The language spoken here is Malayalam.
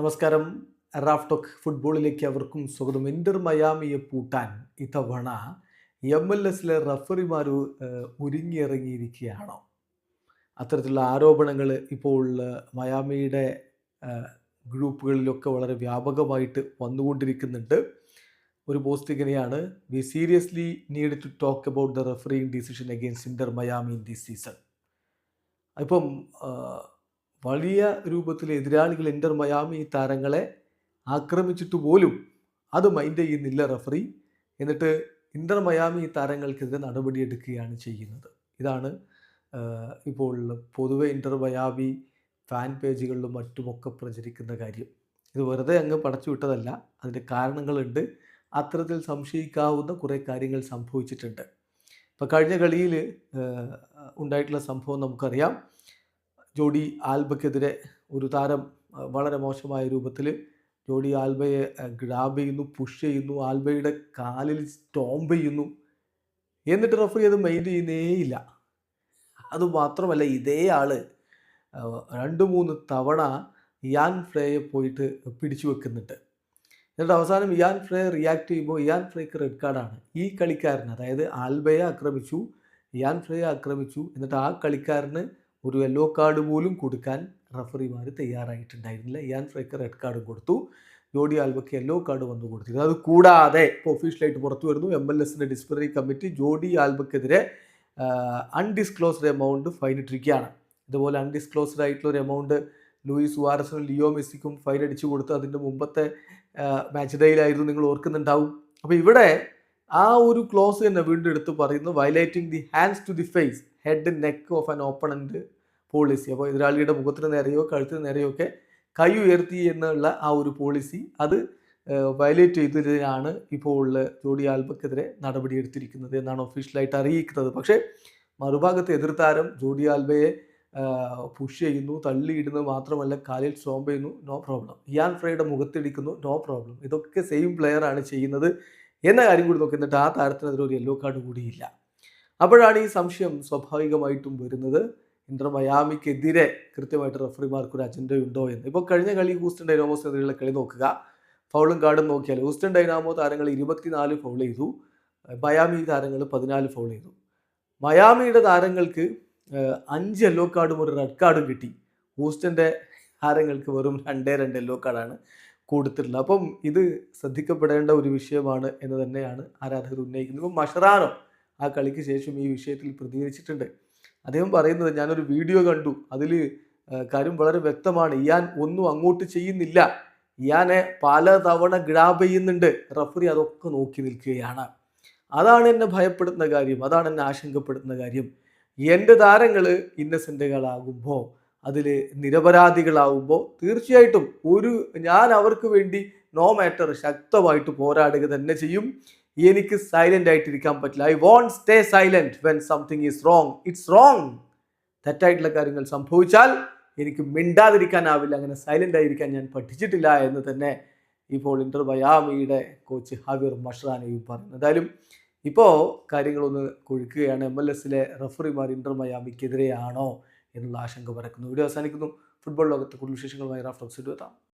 നമസ്കാരം. റാഫ് ടോക്ക് ഫുട്ബോളിലേക്ക് അവർക്കും സ്വാഗതം. ഇന്റർ മയാമിയെ പൂട്ടാൻ ഇത്തവണ എം എൽ എസിലെ റഫറിമാർ ഒരുങ്ങിയിറങ്ങിയിരിക്കുകയാണോ? അത്തരത്തിലുള്ള ആരോപണങ്ങൾ ഇപ്പോൾ മയാമിയുടെ ഗ്രൂപ്പുകളിലൊക്കെ വളരെ വ്യാപകമായിട്ട് വന്നുകൊണ്ടിരിക്കുന്നുണ്ട്. ഒരു പോസ്റ്റ് ഇങ്ങനെയാണ്. We seriously need to talk about the refereeing decision against Inter Miami in this season ഇപ്പം വലിയ രൂപത്തിൽ എതിരാളികൾ ഇന്റർ മയാമി താരങ്ങളെ ആക്രമിച്ചിട്ട് പോലും അത് മൈൻഡ് ചെയ്യുന്നില്ല റഫറി എന്നിട്ട് ഇന്റർ മയാമി താരങ്ങൾക്കെതിരെ നടപടിയെടുക്കുകയാണ് ചെയ്യുന്നത്. ഇതാണ് ഇപ്പോൾ പൊതുവെ ഇന്റർ മയാമി ഫാൻ പേജുകളിലും മറ്റുമൊക്കെ പ്രചരിക്കുന്ന കാര്യം. ഇത് വെറുതെ അങ്ങ് പടച്ചു വിട്ടതല്ല അതിന്റെ കാരണങ്ങളുണ്ട്. അത്തരത്തിൽ സംശയിക്കാവുന്ന കുറേ കാര്യങ്ങൾ സംഭവിച്ചിട്ടുണ്ട്. ഇപ്പോൾ കഴിഞ്ഞ കളിയിൽ ഉണ്ടായിട്ടുള്ള സംഭവം നമുക്കറിയാം. ജോഡി ആൽബയ്ക്കെതിരെ ഒരു താരം വളരെ മോശമായ രൂപത്തിൽ ജോഡി ആൽബയെ ഗ്രാബ് ചെയ്യുന്നു പുഷ് ചെയ്യുന്നു ആൽബയുടെ കാലിൽ സ്റ്റോംപ് ചെയ്യുന്നു. എന്നിട്ട് റഫറി അത് മൈൻഡ് ചെയ്യുന്നേയില്ല അതുമാത്രമല്ല ഇതേ ആൾ രണ്ട് മൂന്ന് തവണ ഇയാൻ ഫ്രേയെ പോയിട്ട് പിടിച്ചു വെക്കുന്നുണ്ട്. എന്നിട്ട് അവസാനം ഇയാൻ ഫ്രേ റിയാക്ട് ചെയ്യുമ്പോൾ ഇയാൻ ഫ്രേക്ക് റെഡ് കാർഡാണ് ഈ കളിക്കാരന് അതായത് ആൽബയെ ആക്രമിച്ചു ഇയാൻ ഫ്രേയെ ആക്രമിച്ചു എന്നിട്ട് ആ കളിക്കാരന് ഒരു യെല്ലോ കാർഡ് പോലും കൊടുക്കാൻ റഫറിമാർ തയ്യാറായിട്ടുണ്ടായിരുന്നില്ല. ഇയാൻ ഫ്രേക്കർ റെഡ് കാർഡും കൊടുത്തു. ജോഡി ആൽബയ്ക്ക് യെല്ലോ കാർഡ് വന്നു കൊടുത്തിരുന്നു. അത് കൂടാതെ ഇപ്പോൾ ഒഫീഷ്യലായിട്ട് പുറത്തു വരുന്നു. എം എൽ എസിന്റെ ഡിസ്പ്ലറി കമ്മിറ്റി ജോഡി ആൽബയ്ക്കെതിരെ അൺഡിസ്ക്ലോസ്ഡ് എമൗണ്ട് ഫൈൻ ഇട്ടിരിക്കുകയാണ്. ഇതുപോലെ അൺഡിസ്ക്ലോസ്ഡ് ആയിട്ടുള്ള ഒരു എമൗണ്ട് ലൂയിസ് വാരസിനും ലിയോ മെസ്സിക്കും ഫൈൻ അടിച്ചു കൊടുത്ത് അതിന്റെ മുമ്പത്തെ മാച്ച് ഡേയിലായിരുന്നു നിങ്ങൾ ഓർക്കുന്നുണ്ടാവും. അപ്പോൾ ഇവിടെ ആ ഒരു ക്ലോസ് തന്നെ വീണ്ടും എടുത്ത് പറയുന്നു. Violating the hands to the face head neck of an opponent policy അപ്പോൾ എതിരാളിയുടെ മുഖത്തിന് നേരെയോ കഴുത്തിന് നേരെയോ ഒക്കെ കൈ ഉയർത്തി എന്നുള്ള ആ ഒരു പോളിസി അത് വയലേറ്റ് ചെയ്തതിനാണ് ഇപ്പോൾ ഉള്ള ജോഡി ആൽബക്കെതിരെ നടപടിയെടുത്തിരിക്കുന്നത് എന്നാണ് ഒഫീഷ്യലായിട്ട് അറിയിക്കുന്നത്. പക്ഷേ മറുഭാഗത്ത് എതിർത്താരം ജോഡി ആൽബയെ പുഷ് ചെയ്യുന്നു തള്ളിയിടുന്നു മാത്രമല്ല കാലിൽ സ്റ്റോംപ് ചെയ്യുന്നു നോ പ്രോബ്ലം ഇയാൻ ഫ്രൈയുടെ മുഖത്തിടിക്കുന്നു നോ പ്രോബ്ലം ഇതൊക്കെ സെയിം പ്ലെയറാണ് ചെയ്യുന്നത് എന്ന കാര്യം കൂടി നോക്കി എന്നിട്ട് ആ താരത്തിനെതിരെ ഒരു യെല്ലോ കാർഡ് കൂടിയില്ല. അപ്പോഴാണ് ഈ സംശയം സ്വാഭാവികമായിട്ടും വരുന്നത്. ഇന്റർ മയാമിക്കെതിരെ കൃത്യമായിട്ട് റഫറിമാർക്ക് ഒരു അജണ്ട ഉണ്ടോ എന്ന്. ഇപ്പോൾ കഴിഞ്ഞ കളി ഹൂസ്റ്റൺ ഡൈനാമോസിനെതിരെയുള്ള കളി നോക്കുക. ഫൗളും കാർഡും നോക്കിയാൽ ഹൂസ്റ്റൺ ഡൈനാമോ താരങ്ങൾ ഇരുപത്തിനാല് ഫൗൾ ചെയ്തു. മയാമി താരങ്ങൾ പതിനാല് ഫൗൾ ചെയ്തു. മയാമിയുടെ താരങ്ങൾക്ക് അഞ്ച് യെല്ലോ കാർഡും ഒരു റെഡ് കാർഡും കിട്ടി. ഹൂസ്റ്റന്റെ താരങ്ങൾക്ക് വെറും രണ്ടേ രണ്ട് യെല്ലോ കാർഡാണ് കൊടുത്തിട്ടുള്ളത്. അപ്പം ഇത് ശ്രദ്ധിക്കപ്പെടേണ്ട ഒരു വിഷയമാണ് എന്ന് തന്നെയാണ് ആരാധകർ ഉന്നയിക്കുന്നത്. ഇപ്പം മഷറാനോ ആ കളിക്ക് ശേഷം ഈ വിഷയത്തിൽ പ്രതികരിച്ചിട്ടുണ്ട്. അദ്ദേഹം പറയുന്നത് ഞാനൊരു വീഡിയോ കണ്ടു. അതിൽ കാര്യം വളരെ വ്യക്തമാണ്. ഇയാൻ ഒന്നും അങ്ങോട്ട് ചെയ്യുന്നില്ല. ഇയാനെ പലതവണ ഗ്രാബ് ചെയ്യുന്നുണ്ട്. റഫറി അതൊക്കെ നോക്കി നിൽക്കുകയാണ്. അതാണ് എന്നെ ഭയപ്പെടുന്ന കാര്യം. അതാണ് എന്നെ ആശങ്കപ്പെടുന്ന കാര്യം. എന്റെ താരങ്ങൾ ഇന്നസെന്റുകളാകുമ്പോൾ അതിൽ നിരപരാധികളാകുമ്പോൾ തീർച്ചയായിട്ടും ഒരു ഞാൻ അവർക്ക് വേണ്ടി നോ മാറ്റർ ശക്തമായിട്ട് പോരാടുക തന്നെ ചെയ്യും. എനിക്ക് സൈലന്റ് ആയിട്ടിരിക്കാൻ പറ്റില്ല. I won't stay silent when something is wrong it's wrong തെറ്റായിട്ടുള്ള കാര്യങ്ങൾ സംഭവിച്ചാൽ എനിക്ക് മിണ്ടാതിരിക്കാനാവില്ല. അങ്ങനെ സൈലന്റ് ആയിരിക്കാൻ ഞാൻ പഠിച്ചിട്ടില്ല എന്ന് തന്നെ ഇപ്പോൾ ഇന്റർ ബയാമിയുടെ കോച്ച് ഹവീർ മഷ്റാനയും പറഞ്ഞു എന്തായാലും ഇപ്പോൾ കാര്യങ്ങളൊന്ന് കൊഴുക്കുകയാണ്. എം എൽ എസിലെ റഫറിമാർ ഇന്റർ മയാമിക്കെതിരെയാണോ എന്നുള്ള ആശങ്ക പരക്കുന്നു. വീഡിയോ അവസാനിക്കുന്നു. ഫുട്ബോൾ ലോകത്തെ കൂടുതൽ വിശേഷങ്ങളുമായി റാഫ്റ്റോക്സിഡ് എത്താം.